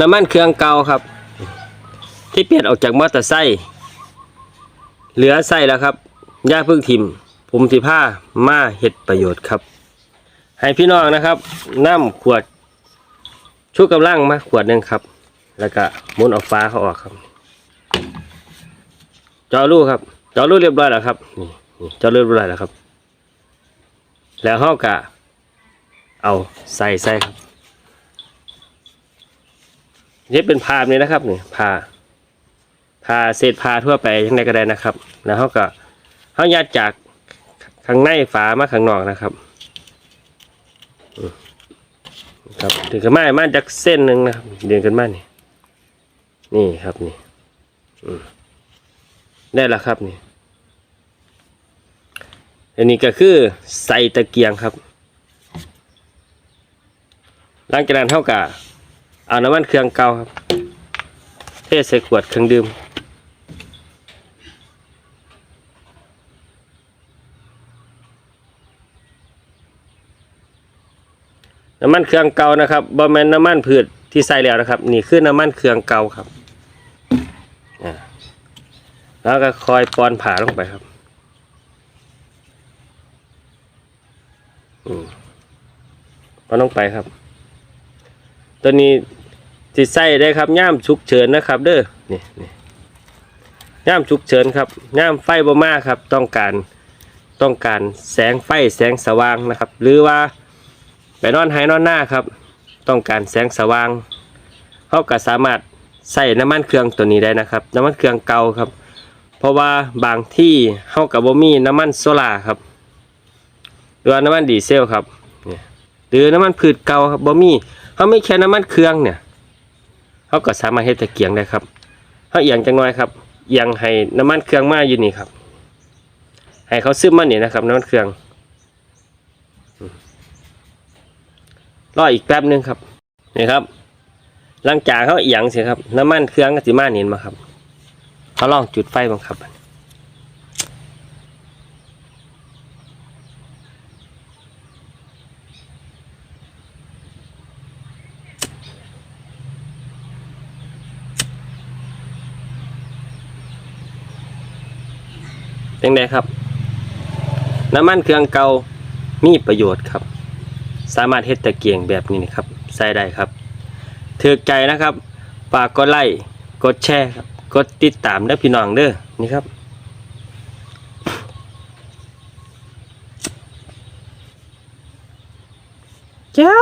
น้ำมันเครื่องเก่าครับ ที่เปลี่ยนออกจากมอเตอร์ไซค์เหลือไส้แล้วครับย่าพึ่งทิมผมสิผ้ามาเห็ดประโยชน์ครับ ให้พี่น้องนะครับน้ำขวดชุกกำลังมาขวดหนึ่งครับ แล้วก็มุนเออกฟ้าเขาออกครับ จอรูครับ จอรูเรียบร้อยแล้วครับนี่จอรูเรียบร้อยแล้วครับ แล้วเขากะเอาใส่ใส่ครับ นี่เป็นพามนี่นะครับนี่พาพาเศษพาทั่วไปยังไงก็ได้นะครับ แล้วเขาก็เขายัดจากข้างในฝามาข้างนอกนะครับครับถึงกันมามาจากเส้นหนึ่งนะครับเดินกันมานี่นี่ครับนี่ได้แล้วครับนี่อันนี้ก็คือใส่ตะเกียงครับ หลังจากนั้นเท่ากับ เอาน้ำมันเครื่องเก่าครับ เทใส่ขวดเครื่องดื่ม น้ำมันเครื่องเก่านะครับบะแมนน้ำมันพืชที่ใส่แล้วนะครับ นี่คือน้ำมันเครื่องเก่าครับแล้วก็คอยปอนผ่าลงไปครับอืมปอนลงไปครับ ตัวนี้สิใส่ได้ครับย่ามฉุกเฉินนะครับ เด้อนี่นี่ย่ามฉุกเฉินครับย่ามไฟบ่มาครับ ต้องการต้องการแสงไฟแสงสว่างนะครับ หรือว่าไปนอนหายนอนหน้าครับ ต้องการแสงสว่างเขาก็สามารถใส่น้ำมันเครื่องตัวนี้ได้นะครับ น้ำมันเครื่องเก่าครับ เพราะว่าบางที่เขากับบ่มีน้ำมันโซล่าครับหรือน้ำมันดีเซลครับนี่หรือน้ำมันพืชเก่าครับบ่มี เขาไม่แค่น้ำมันเครื่องเนี่ยเขาก็สามารถเฮ็ดตะเกียงได้ครับเขาเอียงจังน้อยครับเอียงให้น้ำมันเครื่องมาอยู่นี่ครับ ให้เขาซึมมานี่นะครับน้ำมันเครื่องรออีกแป๊บหนึงครับนี่ครับ หลังจากเขาเอียงเสร็จครับ น้ำมันเครื่องก็สิมาเนี่มาครับเขาลองจุดไฟบ้างครับ จันไดครับ น้ำมันเครื่องเกามีประโยชน์ครับ สามารถเฮ็ดตะเกียงแบบนี้นะครับ ใส่ได้ครับถือใจนะครับฝากกดไลค์กดแชร์ครับกดติดตามเด้อพี่น้องเด้อนี่ครับจ้า